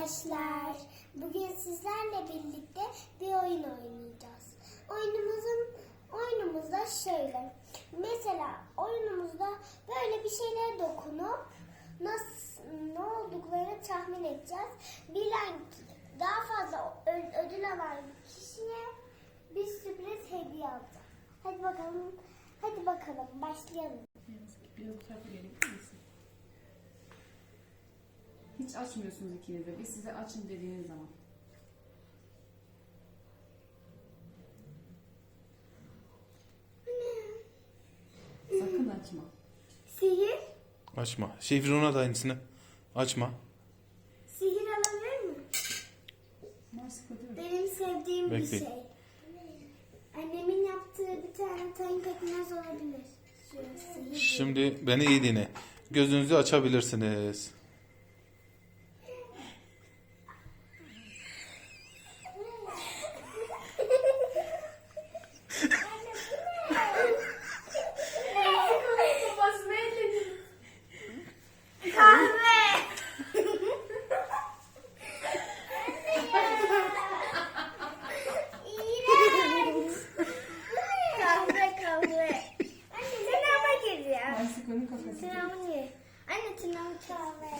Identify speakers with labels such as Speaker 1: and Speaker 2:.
Speaker 1: arkadaşlar. Bugün sizlerle birlikte bir oyun oynayacağız. Oyunumuzun oyunumuz da şöyle. Mesela oyunumuzda böyle bir şeylere dokunup nasıl ne olduklarını tahmin edeceğiz. Bilen daha fazla ödül alan kişiye bir sürpriz hediye alacağız. Hadi bakalım. Hadi bakalım başlayalım.
Speaker 2: Biraz bu gelebilir misin? Hiç açmıyorsunuz ikiniz de. Biz size açın dediğiniz zaman. Sakın açma.
Speaker 1: Sihir?
Speaker 3: Açma. Şifrona da aynısını. Açma.
Speaker 1: Sihir alabilir mi?
Speaker 2: Maske değil mi?
Speaker 1: Benim sevdiğim bir
Speaker 3: Bekleyin.
Speaker 1: şey. Annemin yaptığı bir tane tayin pekmez olabilir. Sihir.
Speaker 3: Şimdi beni iyi dinle. Gözünüzü açabilirsiniz. Anne tırnağımı çal.